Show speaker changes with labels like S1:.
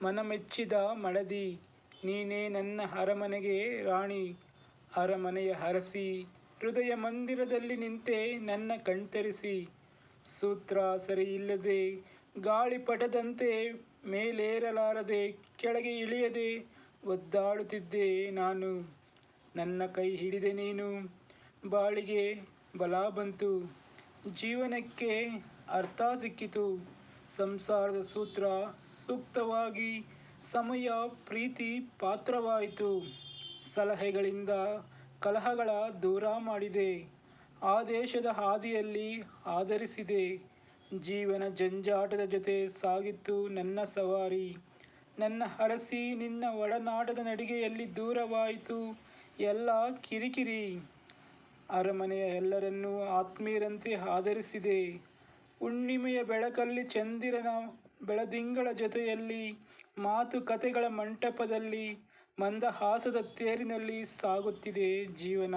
S1: ಮನಮೆಚ್ಚಿದ ಮಡದಿ, ನೀನೇ ನನ್ನ ಅರಮನೆಗೆ ರಾಣಿ. ಅರಮನೆಯ ಹರಸಿ, ಹೃದಯ ಮಂದಿರದಲ್ಲಿ ನಿಂತೆ ನನ್ನ ಕಣ್ತರಿಸಿ. ಸೂತ್ರ ಸರಿಯಿಲ್ಲದೆ ಗಾಳಿಪಟದಂತೆ ಮೇಲೇರಲಾರದೆ, ಕೆಳಗೆ ಇಳಿಯದೆ ಒದ್ದಾಡುತ್ತಿದ್ದೆ ನಾನು. ನನ್ನ ಕೈ ಹಿಡಿದೆ ನೀನು. ಬಾಳಿಗೆ ಬಲ ಬಂತು. ಜೀವನಕ್ಕೆ ಅರ್ಥ ಸಿಕ್ಕಿತು. ಸಂಸಾರದ ಸೂತ್ರ ಸೂಕ್ತವಾಗಿ ಸಮಯ ಪ್ರೀತಿ ಪಾತ್ರವಾಯಿತು. ಸಲಹೆಗಳಿಂದ ಕಲಹಗಳ ದೂರ ಮಾಡಿದೆ. ಆದೇಶದ ಹಾದಿಯಲ್ಲಿ ಆಧರಿಸಿದೆ. ಜೀವನ ಜಂಜಾಟದ ಜೊತೆ ಸಾಗಿತ್ತು ನನ್ನ ಸವಾರಿ. ನನ್ನ ಅರಸಿ ನಿನ್ನ ಒಡನಾಟದ ನಡಿಗೆಯಲ್ಲಿ ದೂರವಾಯಿತು. ಎಲ್ಲ ಕಿರಿಕಿರಿ. ಅರಮನೆಯ ಎಲ್ಲರನ್ನೂ ಆತ್ಮೀಯರಂತೆ ಆಧರಿಸಿದೆ. ಹುಣ್ಣಿಮೆಯ ಬೆಳಕಲ್ಲಿ ಚಂದಿರನ ಬೆಳದಿಂಗಳ ಜೊತೆಯಲ್ಲಿ ಮಾತುಕತೆಗಳ ಮಂಟಪದಲ್ಲಿ ಮಂದಹಾಸದ ತೇರಿನಲ್ಲಿ ಸಾಗುತ್ತಿದೆ ಜೀವನ.